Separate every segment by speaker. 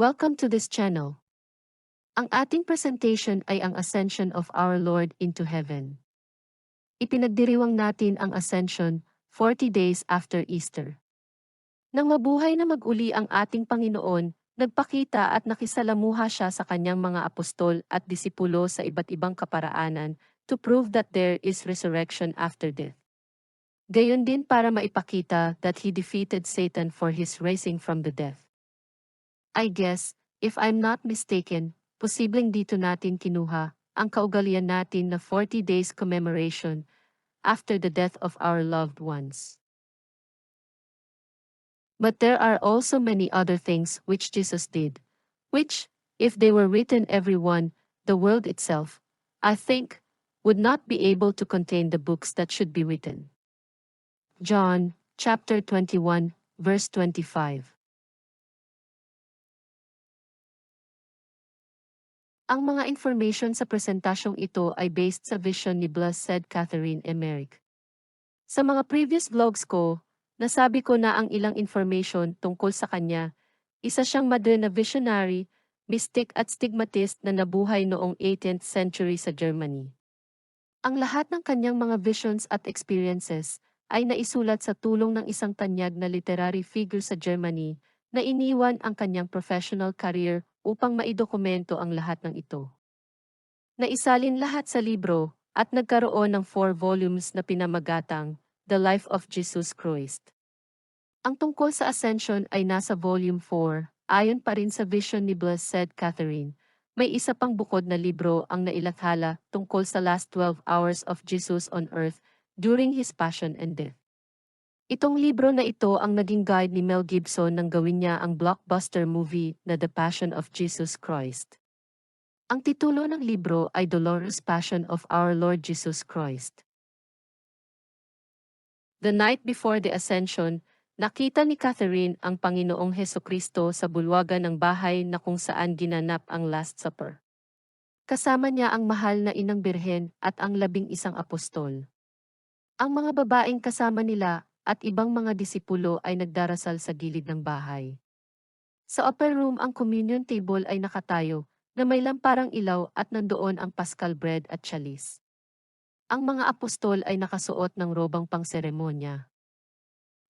Speaker 1: Welcome to this channel. Ang ating presentation ay ang Ascension of our Lord into Heaven. Ipinagdiriwang natin ang Ascension 40 days after Easter. Nang mabuhay na maguli ang ating Panginoon, nagpakita at nakisalamuha siya sa kanyang mga apostol at disipulo sa iba't ibang kaparaanan to prove that there is resurrection after death. Gayon din para maipakita that he defeated Satan for his raising from the death. I guess, if I'm not mistaken, posibleng dito natin kinuha ang kaugalian natin na 40 days commemoration after the death of our loved ones. But there are also many other things which Jesus did, which, if they were written every one, the world itself, I think, would not be able to contain the books that should be written. John, chapter 21, verse 25. Ang mga information sa presentasyong ito ay based sa vision ni Blessed Catherine Emmerich. Sa mga previous vlogs ko, nasabi ko na ang ilang information tungkol sa kanya, isa siyang modern na visionary, mystic at stigmatist na nabuhay noong 18th century sa Germany. Ang lahat ng kanyang mga visions at experiences ay naisulat sa tulong ng isang tanyag na literary figure sa Germany na iniwan ang kanyang professional career upang maidokumento ang lahat ng ito. Naisalin lahat sa libro at nagkaroon ng four volumes na pinamagatang The Life of Jesus Christ. Ang tungkol sa Ascension ay nasa volume 4, ayon pa rin sa vision ni Blessed Catherine. May isa pang bukod na libro ang nailathala tungkol sa last 12 hours of Jesus on earth during his passion and death. Itong libro na ito ang naging guide ni Mel Gibson nang gawin niya ang blockbuster movie na The Passion of Jesus Christ. Ang titulo ng libro ay Dolorous Passion of Our Lord Jesus Christ. The night before the Ascension, nakita ni Catherine ang Panginoong Heso Kristo sa bulwagan ng bahay na kung saan ginanap ang Last Supper. Kasama niya ang mahal na inang birhen at ang labing isang apostol. Ang mga babaeng kasama nila at ibang mga disipulo ay nagdarasal sa gilid ng bahay. Sa upper room ang communion table ay nakatayo, na may lamparang ilaw at nandoon ang paschal bread at chalice. Ang mga apostol ay nakasuot ng robang pangseremonya.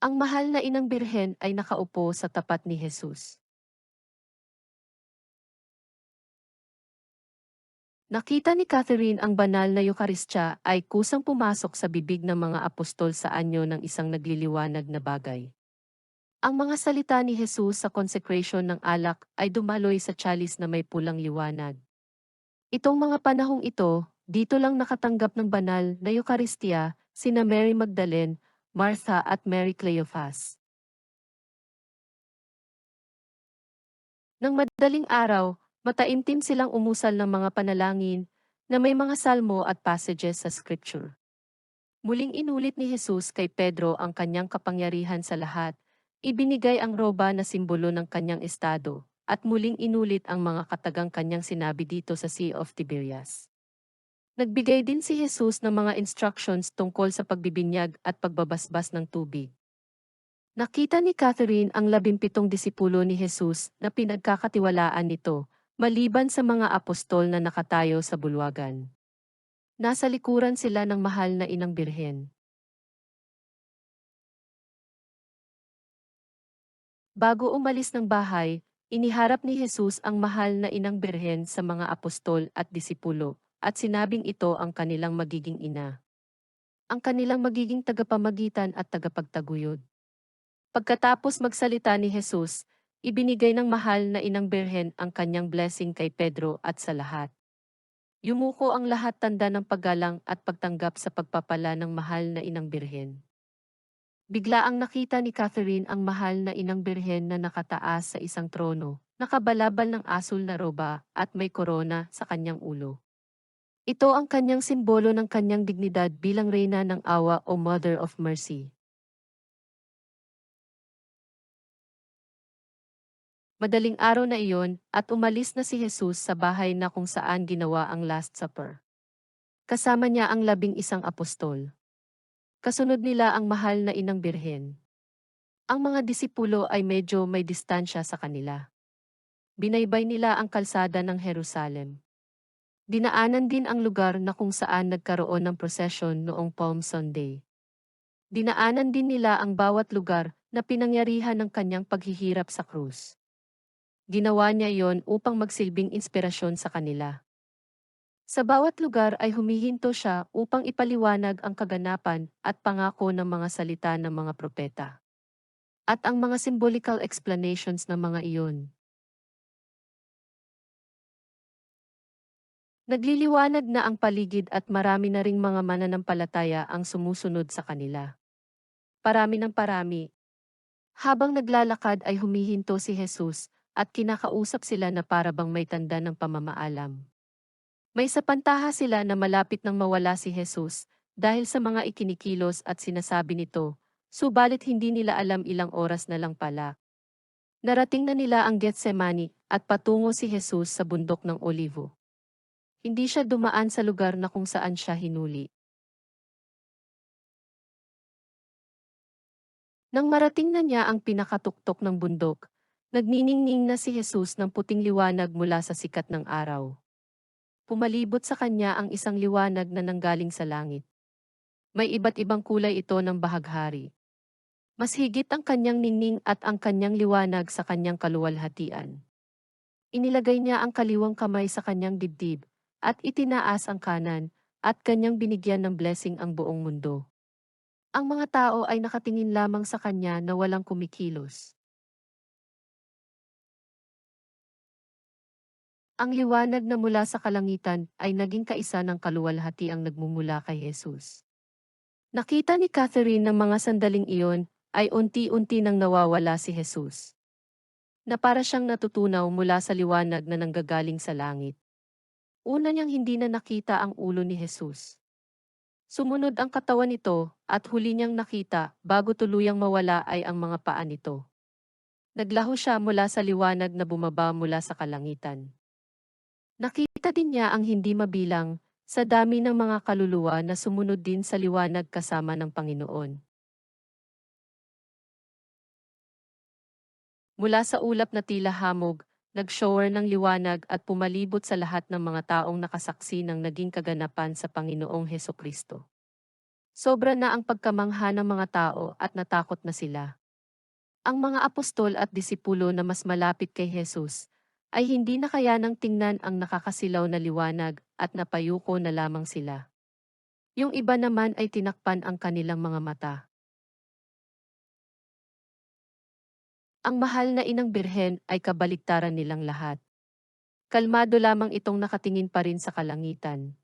Speaker 1: Ang mahal na inang birhen ay nakaupo sa tapat ni Jesus. Nakita ni Catherine ang banal na Eukaristya ay kusang pumasok sa bibig ng mga apostol sa anyo ng isang nagliliwanag na bagay. Ang mga salita ni Jesus sa consecration ng alak ay dumaloy sa chalice na may pulang liwanag. Itong mga panahong ito, dito lang nakatanggap ng banal na Eucharistia sina Mary Magdalene, Martha at Mary Cleophas. Nang madaling araw, Mataimtim silang umusal ng mga panalangin na may mga salmo at passages sa scripture. Muling inulit ni Jesus kay Pedro ang kanyang kapangyarihan sa lahat, ibinigay ang roba na simbolo ng kanyang estado, at muling inulit ang mga katagang kanyang sinabi dito sa Sea of Tiberias. Nagbigay din si Jesus ng mga instructions tungkol sa pagbibinyag at pagbabasbas ng tubig. Nakita ni Catherine ang labimpitong disipulo ni Jesus na pinagkakatiwalaan nito maliban sa mga apostol na nakatayo sa bulwagan. Nasa likuran sila ng mahal na inang birhen. Bago umalis ng bahay, iniharap ni Jesus ang mahal na inang birhen sa mga apostol at disipulo, at sinabing ito ang kanilang magiging ina. Ang kanilang magiging tagapamagitan at tagapagtaguyod. Pagkatapos magsalita ni Jesus, Ibinigay ng mahal na inang birhen ang kanyang blessing kay Pedro at sa lahat. Yumuko ang lahat tanda ng paggalang at pagtanggap sa pagpapala ng mahal na inang birhen. Bigla ang nakita ni Catherine ang mahal na inang birhen na nakataas sa isang trono, nakabalabal ng asul na roba at may korona sa kanyang ulo. Ito ang kanyang simbolo ng kanyang dignidad bilang reyna ng awa o Mother of Mercy. Madaling araw na iyon, at umalis na si Jesus sa bahay na kung saan ginawa ang Last Supper. Kasama niya ang labing isang apostol. Kasunod nila ang mahal na inang birhen. Ang mga disipulo ay medyo may distansya sa kanila. Binaybay nila ang kalsada ng Jerusalem. Dinaanan din ang lugar na kung saan nagkaroon ng prosesyon noong Palm Sunday. Dinaanan din nila ang bawat lugar na pinangyarihan ng kanyang paghihirap sa krus. Ginawa niya iyon upang magsilbing inspirasyon sa kanila. Sa bawat lugar ay humihinto siya upang ipaliwanag ang kaganapan at pangako ng mga salita ng mga propeta. At ang mga symbolical explanations ng mga iyon. Nagliliwanag na ang paligid at marami na ring mga mananampalataya ang sumusunod sa kanila. Parami ng parami. Habang naglalakad ay humihinto si Jesus at kinakausap sila na para bang may tanda ng pamamaalam. May sapantaha sila na malapit nang mawala si Jesus dahil sa mga ikinikilos at sinasabi nito, subalit hindi nila alam ilang oras na lang pala. Narating na nila ang Gethsemane at patungo si Jesus sa bundok ng Olivo. Hindi siya dumaan sa lugar na kung saan siya hinuli. Nang marating na niya ang pinakatuktok ng bundok, nagniningning na si Jesus ng puting liwanag mula sa sikat ng araw. Pumalibot sa kanya ang isang liwanag na nanggaling sa langit. May iba't ibang kulay ito ng bahaghari. Mas higit ang kanyang ningning at ang kanyang liwanag sa kanyang kaluwalhatian. Inilagay niya ang kaliwang kamay sa kanyang dibdib, at itinaas ang kanan, at kanyang binigyan ng blessing ang buong mundo. Ang mga tao ay nakatingin lamang sa kanya na walang kumikilos. Ang liwanag na mula sa kalangitan ay naging kaisa ng kaluwalhati ang nagmumula kay Jesus. Nakita ni Catherine ng mga sandaling iyon ay unti-unti nang nawawala si Jesus. Na para siyang natutunaw mula sa liwanag na nanggagaling sa langit. Una niyang hindi na nakita ang ulo ni Jesus. Sumunod ang katawan nito, at huli niyang nakita, bago tuluyang mawala ay ang mga paa nito. Naglaho siya mula sa liwanag na bumaba mula sa kalangitan. Nakita din niya ang hindi mabilang, sa dami ng mga kaluluwa na sumunod din sa liwanag kasama ng Panginoon. Mula sa ulap na tila hamog, nag-shower ng liwanag at pumalibot sa lahat ng mga taong nakasaksi ng naging kaganapan sa Panginoong Heso Kristo. Sobra na ang pagkamangha ng mga tao at natakot na sila. Ang mga apostol at disipulo na mas malapit kay Jesus ay hindi na kaya nang tingnan ang nakakasilaw na liwanag at napayuko na lamang sila. Yung iba naman ay tinakpan ang kanilang mga mata. Ang mahal na inang birhen ay kabaliktaran nilang lahat. Kalmado lamang itong nakatingin pa rin sa kalangitan.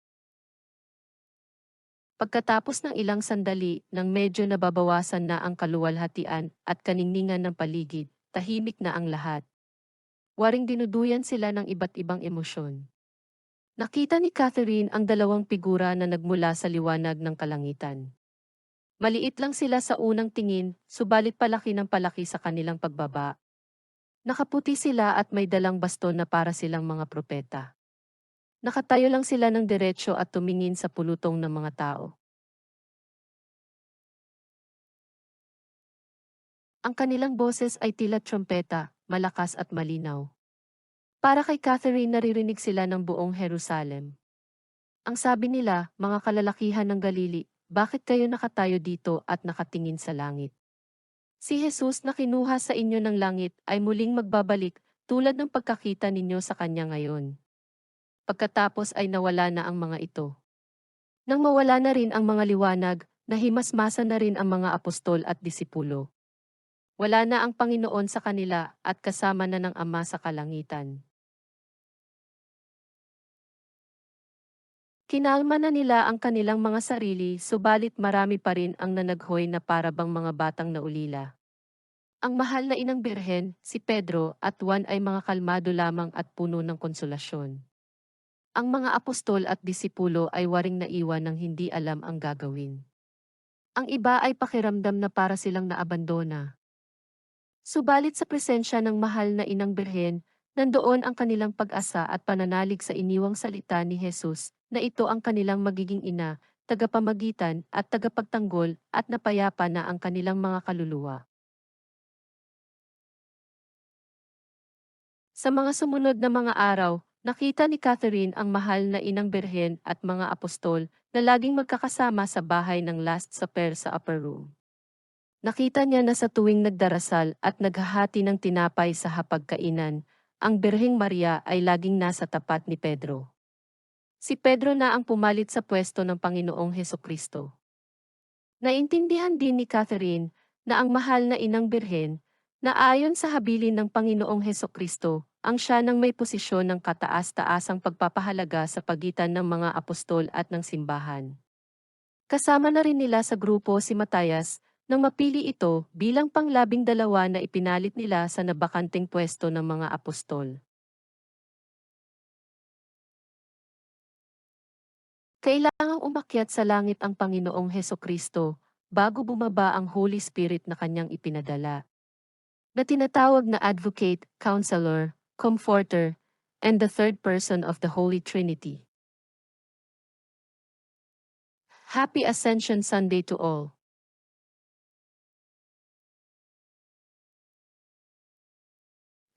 Speaker 1: Pagkatapos ng ilang sandali nang medyo nababawasan na ang kaluwalhatian at kaningningan ng paligid, tahimik na ang lahat. Waring dinuduyan sila ng iba't ibang emosyon. Nakita ni Catherine ang dalawang figura na nagmula sa liwanag ng kalangitan. Maliit lang sila sa unang tingin, subalit palaki ng palaki sa kanilang pagbaba. Nakaputi sila at may dalang baston na para silang mga propeta. Nakatayo lang sila ng diretsyo at tumingin sa pulutong ng mga tao. Ang kanilang boses ay tila trompeta, malakas at malinaw. Para kay Catherine naririnig sila ng buong Jerusalem. Ang sabi nila, mga kalalakihan ng Galili, bakit kayo nakatayo dito at nakatingin sa langit? Si Jesus na kinuha sa inyo ng langit ay muling magbabalik tulad ng pagkakita ninyo sa Kanya ngayon. Pagkatapos ay nawala na ang mga ito. Nang mawala na rin ang mga liwanag, nahimasmasa na rin ang mga apostol at disipulo. Wala na ang Panginoon sa kanila at kasama na ng Ama sa kalangitan. Kinalma na nila ang kanilang mga sarili subalit marami pa rin ang nanaghoy na parabang mga batang naulila. Ang mahal na inang birhen, si Pedro at Juan ay mga kalmado lamang at puno ng konsolasyon. Ang mga apostol at disipulo ay waring naiwan ng hindi alam ang gagawin. Ang iba ay pakiramdam na para silang naabandona. Subalit sa presensya ng mahal na inang birhen, nandoon ang kanilang pag-asa at pananalig sa iniwang salita ni Jesus, na ito ang kanilang magiging ina, tagapamagitan at tagapagtanggol at napayapa na ang kanilang mga kaluluwa. Sa mga sumunod na mga araw, nakita ni Catherine ang mahal na inang birhen at mga apostol na laging magkakasama sa bahay ng Last Supper sa upper room. Nakita niya na sa tuwing nagdarasal at naghahati ng tinapay sa hapagkainan, ang Birheng Maria ay laging nasa tapat ni Pedro. Si Pedro na ang pumalit sa pwesto ng Panginoong Heso Kristo. Naintindihan din ni Catherine na ang mahal na inang birhen, na ayon sa habilin ng Panginoong Heso Kristo, ang siya ng may posisyon ng kataas-taasang pagpapahalaga sa pagitan ng mga apostol at ng simbahan. Kasama na rin nila sa grupo si Matayas, nang mapili ito bilang panglabing dalawa na ipinalit nila sa nabakanting pwesto ng mga apostol. Kailangang umakyat sa langit ang Panginoong Heso Kristo bago bumaba ang Holy Spirit na kanyang ipinadala. Na tinatawag na Advocate, Counselor, Comforter, and the third person of the Holy Trinity. Happy Ascension Sunday to all.